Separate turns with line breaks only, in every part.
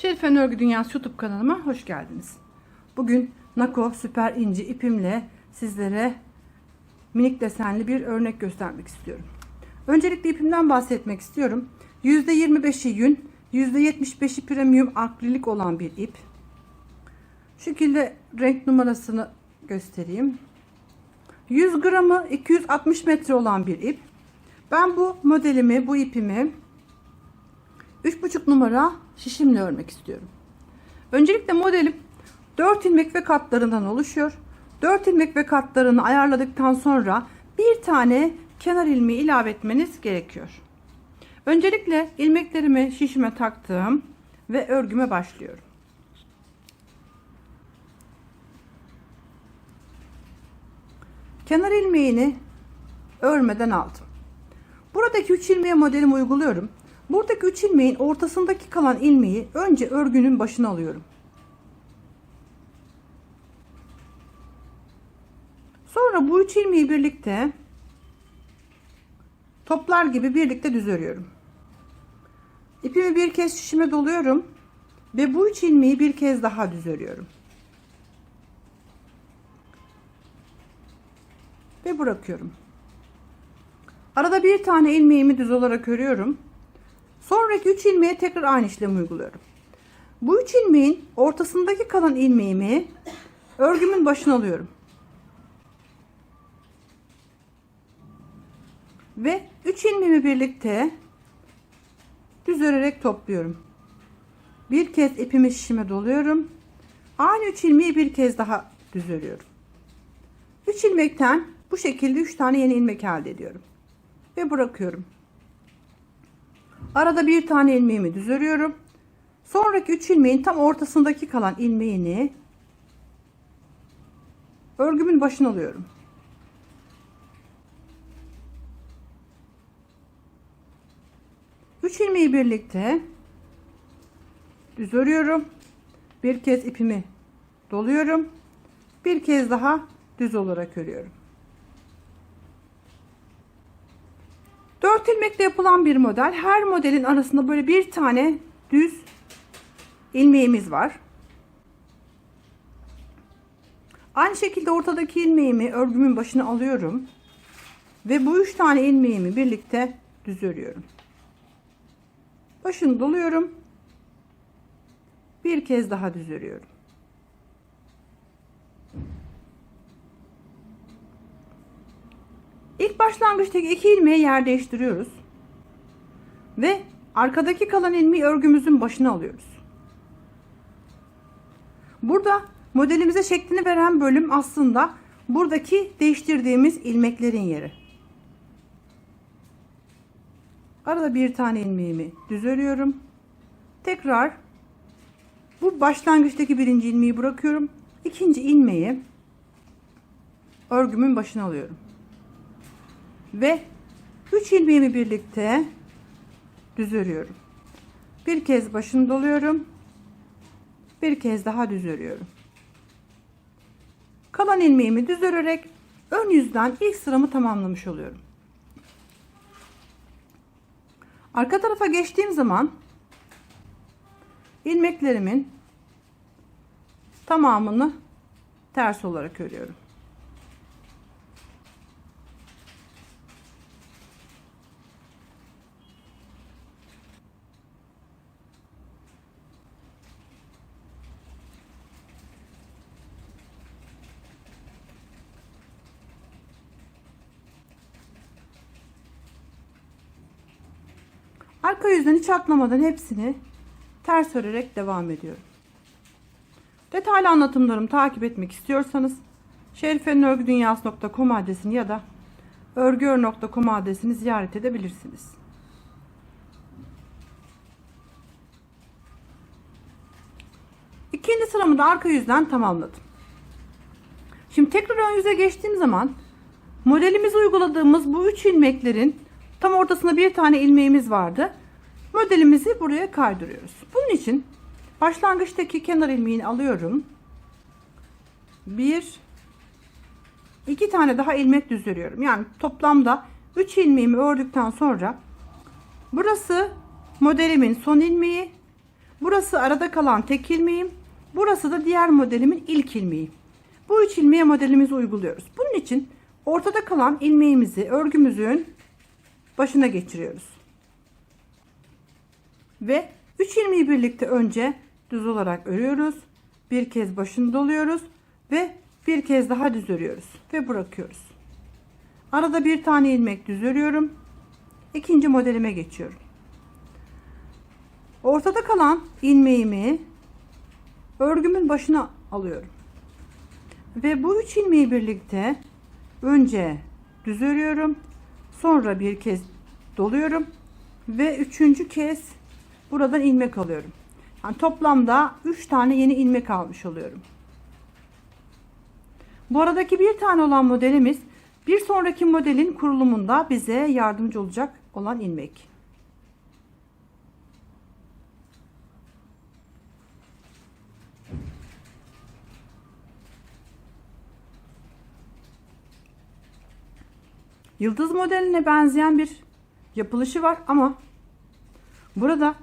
Şerifen Örgü Dünyası YouTube kanalıma hoş geldiniz. Bugün Nako süper inci ipimle sizlere minik desenli bir örnek göstermek istiyorum. Öncelikle ipimden bahsetmek istiyorum. %25'i yün, %75'i premium akrilik olan bir ip. Şu şekilde renk numarasını göstereyim. 100 gramı 260 metre olan bir ip. Ben bu modelimi, bu ipimi 3,5 numara şişimle örmek istiyorum. Öncelikle modelim 4 ilmek ve katlarından oluşuyor. 4 ilmek ve katlarını ayarladıktan sonra bir tane kenar ilmeği ilave etmeniz gerekiyor. Öncelikle ilmeklerimi şişime taktım ve örgüme başlıyorum. Kenar ilmeğini örmeden aldım. Buradaki 3 ilmeğe modelimi uyguluyorum. Buradaki 3 ilmeğin ortasındaki kalan ilmeği önce örgünün başına alıyorum. Sonra bu 3 ilmeği birlikte toplar gibi birlikte düz örüyorum. İpimi bir kez şişime doluyorum ve bu 3 ilmeği bir kez daha düz örüyorum. Ve bırakıyorum. Arada bir tane ilmeğimi düz olarak örüyorum. Sonraki 3 ilmeğe tekrar aynı işlemi uyguluyorum. Bu 3 ilmeğin ortasındaki kalan ilmeğimi örgümün başına alıyorum. Ve 3 ilmeğimi birlikte düz örerek topluyorum. Bir kez ipimi şişime doluyorum. Aynı 3 ilmeği bir kez daha düz örüyorum. 3 ilmekten bu şekilde 3 tane yeni ilmek elde ediyorum. Ve bırakıyorum. Arada bir tane ilmeğimi düz örüyorum. Sonraki 3 ilmeğin tam ortasındaki kalan ilmeğini örgümün başına alıyorum. Üç ilmeği birlikte düz örüyorum. Bir kez ipimi doluyorum. Bir kez daha düz olarak örüyorum. 4 ilmekle yapılan bir model. Her modelin arasında böyle bir tane düz ilmeğimiz var. Aynı şekilde ortadaki ilmeğimi örgümün başına alıyorum. Ve bu üç tane ilmeğimi birlikte düz örüyorum. Başını doluyorum. Bir kez daha düz örüyorum. İlk başlangıçtaki iki ilmeği yer değiştiriyoruz. Ve arkadaki kalan ilmeği örgümüzün başına alıyoruz. Burada modelimize şeklini veren bölüm aslında buradaki değiştirdiğimiz ilmeklerin yeri. Arada bir tane ilmeğimi düz örüyorum. Tekrar bu başlangıçtaki birinci ilmeği bırakıyorum. İkinci ilmeği örgümün başına alıyorum ve 3 ilmeğimi birlikte düz örüyorum. Bir kez başını doluyorum. Bir kez daha düz örüyorum. Kalan ilmeğimi düz örerek ön yüzden ilk sıramı tamamlamış oluyorum. Arka tarafa geçtiğim zaman ilmeklerimin tamamını ters olarak örüyorum. Arka yüzden hiç atlamadan hepsini ters örerek devam ediyorum. Detaylı anlatımlarımı takip etmek istiyorsanız şerifenörgüdünyası.com adresini ya da örgüör.com adresini ziyaret edebilirsiniz. İkinci sıramı da arka yüzden tamamladım. Şimdi tekrar ön yüze geçtiğim zaman modelimizi uyguladığımız bu üç ilmeklerin tam ortasında bir tane ilmeğimiz vardı. Modelimizi buraya kaydırıyoruz. Bunun için başlangıçtaki kenar ilmeğini alıyorum. Bir, iki tane daha ilmek düz örüyorum. Yani toplamda 3 ilmeğimi ördükten sonra burası modelimin son ilmeği. Burası arada kalan tek ilmeğim. Burası da diğer modelimin ilk ilmeği. Bu üç ilmeğe modelimizi uyguluyoruz. Bunun için ortada kalan ilmeğimizi örgümüzün başına geçiriyoruz. Ve 3 ilmeği birlikte önce düz olarak örüyoruz. Bir kez başını doluyoruz ve bir kez daha düz örüyoruz ve bırakıyoruz. Arada bir tane ilmek düz örüyorum. İkinci modelime geçiyorum. Ortada kalan ilmeğimi örgümün başına alıyorum. Ve bu üç ilmeği birlikte önce düz örüyorum. Sonra bir kez doluyorum ve üçüncü kez buradan ilmek alıyorum. Yani toplamda 3 tane yeni ilmek almış oluyorum. Bu aradaki bir tane olan modelimiz bir sonraki modelin kurulumunda bize yardımcı olacak olan ilmek. Yıldız modeline benzeyen bir yapılışı var ama burada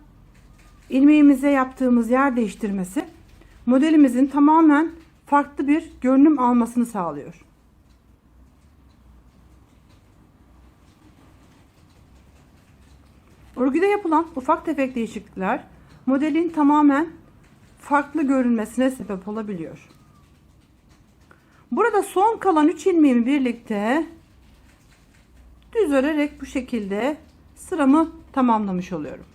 ilmeğimize yaptığımız yer değiştirmesi modelimizin tamamen farklı bir görünüm almasını sağlıyor. Örgüde yapılan ufak tefek değişiklikler modelin tamamen farklı görünmesine sebep olabiliyor. Burada son kalan 3 ilmeğimi birlikte düz örerek bu şekilde sıramı tamamlamış oluyorum.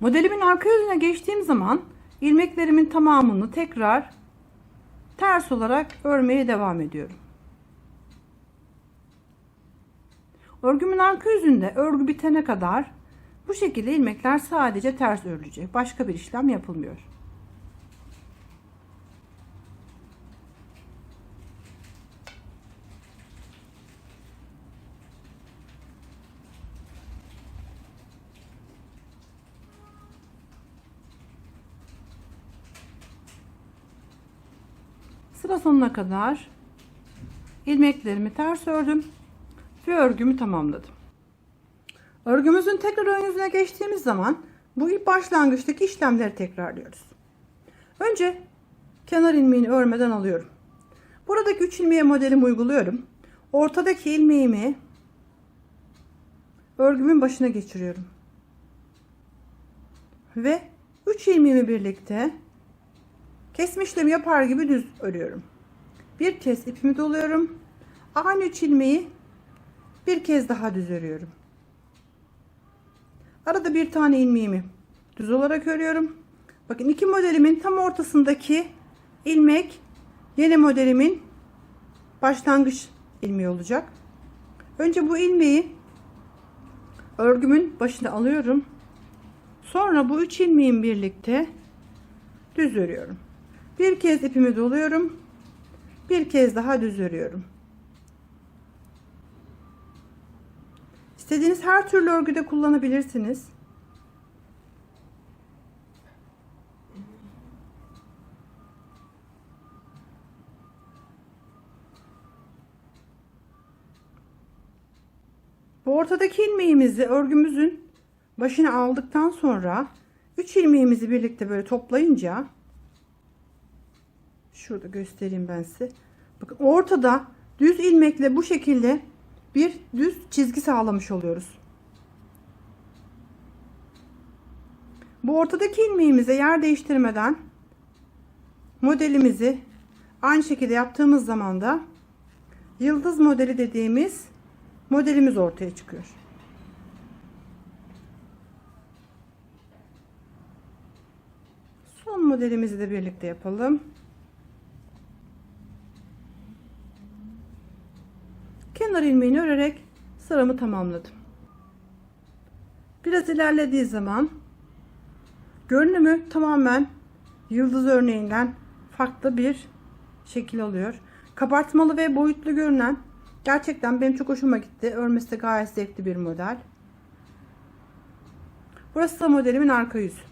Modelimin arka yüzüne geçtiğim zaman ilmeklerimin tamamını tekrar ters olarak örmeye devam ediyorum. Örgümün arka yüzünde örgü bitene kadar bu şekilde ilmekler sadece ters örülecek. Başka bir işlem yapılmıyor. Sıra sonuna kadar ilmeklerimi ters ördüm ve örgümü tamamladım. Örgümüzün tekrar ön yüzüne geçtiğimiz zaman bu ilk başlangıçtaki işlemleri tekrarlıyoruz. Önce kenar ilmeğini örmeden alıyorum. Buradaki 3 ilmeğe modelimi uyguluyorum. Ortadaki ilmeğimi örgümün başına geçiriyorum. Ve 3 ilmeğimi birlikte Kesme işlemi yapar gibi düz örüyorum. Bir kez ipimi doluyorum. Aynı üç ilmeği bir kez daha düz örüyorum. Arada bir tane ilmeğimi düz olarak örüyorum. Bakın iki modelimin tam ortasındaki ilmek yeni modelimin başlangıç ilmeği olacak. Önce bu ilmeği örgümün başına alıyorum. Sonra bu üç ilmeğin birlikte düz örüyorum. Bir kez ipimi doluyorum. Bir kez daha düz örüyorum. İstediğiniz her türlü örgüde kullanabilirsiniz. Bu ortadaki ilmeğimizi örgümüzün başına aldıktan sonra 3 ilmeğimizi birlikte böyle toplayınca Şurada göstereyim ben size. Bakın ortada düz ilmekle bu şekilde bir düz çizgi sağlamış oluyoruz. Bu ortadaki ilmeğimize yer değiştirmeden modelimizi aynı şekilde yaptığımız zaman da yıldız modeli dediğimiz modelimiz ortaya çıkıyor. Son modelimizi de birlikte yapalım. kenar ilmeğini örerek sıramı tamamladım. Biraz ilerlediği zaman görünümü tamamen yıldız örneğinden farklı bir şekil alıyor. Kabartmalı ve boyutlu görünen gerçekten benim çok hoşuma gitti. Örmesi de gayet zevkli bir model. Burası da modelimin arka yüzü.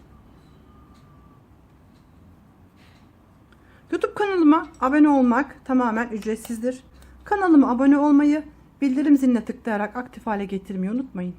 YouTube kanalıma abone olmak tamamen ücretsizdir. Kanalıma abone olmayı, bildirim ziline tıklayarak aktif hale getirmeyi unutmayın.